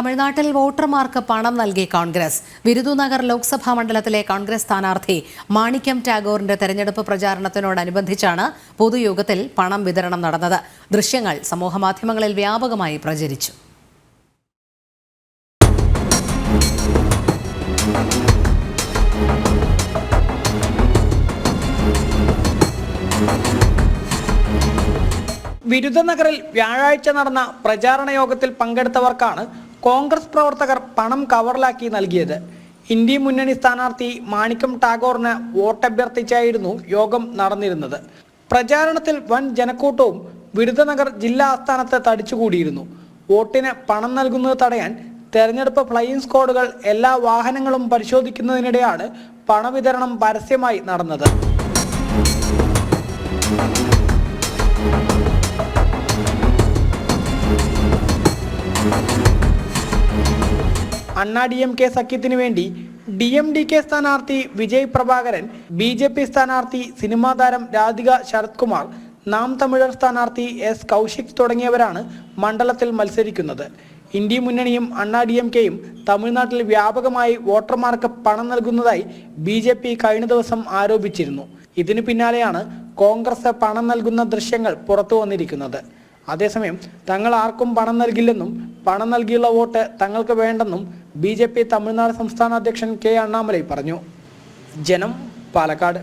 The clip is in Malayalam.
തമിഴ്നാട്ടിൽ വോട്ടർമാർക്ക് പണം നൽകി കോൺഗ്രസ്. വിരുദുനഗർ ലോക്സഭാ മണ്ഡലത്തിലെ കോൺഗ്രസ് സ്ഥാനാർത്ഥി മാണിക്യം ടാഗോറിന്റെ തെരഞ്ഞെടുപ്പ് പ്രചാരണത്തിനോടനുബന്ധിച്ചാണ് പൊതുയോഗത്തിൽ പണം വിതരണം നടന്നത്. ദൃശ്യങ്ങൾ സമൂഹമാധ്യമങ്ങളിൽ വ്യാപകമായി പ്രചരിച്ചു. വിരുദ്ധനഗറിൽ വ്യാഴാഴ്ച നടന്ന പ്രചാരണ യോഗത്തിൽ പങ്കെടുത്തവർക്കാണ് കോൺഗ്രസ് പ്രവർത്തകർ പണം കവറിലാക്കി നൽകിയത്. ഇന്ത്യ മുന്നണി സ്ഥാനാർത്ഥി മാണിക്കം ടാഗോറിന് വോട്ടഭ്യർത്ഥിച്ചായിരുന്നു യോഗം നടന്നിരുന്നത്. പ്രചാരണത്തിൽ വൻ ജനക്കൂട്ടവും വിരുദ്ധനഗർ ജില്ലാ ആസ്ഥാനത്ത് തടിച്ചുകൂടിയിരുന്നു. വോട്ടിന് പണം നൽകുന്നത് തടയാൻ തെരഞ്ഞെടുപ്പ് ഫ്ലൈയിങ് സ്ക്വാഡുകൾ എല്ലാ വാഹനങ്ങളും പരിശോധിക്കുന്നതിനിടെയാണ് പണവിതരണം പരസ്യമായി നടന്നത്. അണ്ണാ ഡി എം കെ സഖ്യത്തിനു വേണ്ടി ഡി എം ഡി കെ സ്ഥാനാർത്ഥി Vijay Prabhakaran B J P സ്ഥാനാർത്ഥി സിനിമാ താരം രാധിക ശരത് കുമാർ നാം തമിഴർ സ്ഥാനാർത്ഥി എസ് കൗശിക് തുടങ്ങിയവരാണ് മണ്ഡലത്തിൽ മത്സരിക്കുന്നത്. ഇന്ത്യ മുന്നണിയും അണ്ണാ ഡി എം കെയും തമിഴ്നാട്ടിൽ വ്യാപകമായി വോട്ടർമാർക്ക് പണം നൽകുന്നതായി ബി ജെ പി കഴിഞ്ഞ ദിവസം ആരോപിച്ചിരുന്നു. ഇതിനു പിന്നാലെയാണ് കോൺഗ്രസ് പണം നൽകുന്ന ദൃശ്യങ്ങൾ പുറത്തു വന്നിരിക്കുന്നത്. അതേസമയം തങ്ങൾ ആർക്കും പണം നൽകില്ലെന്നും പണം നൽകിയുള്ള വോട്ട് തങ്ങൾക്ക് വേണ്ടെന്നും ബി തമിഴ്നാട് സംസ്ഥാന അധ്യക്ഷൻ കെ അണ്ണാമലൈ പറഞ്ഞു. ജനം പാലക്കാട്.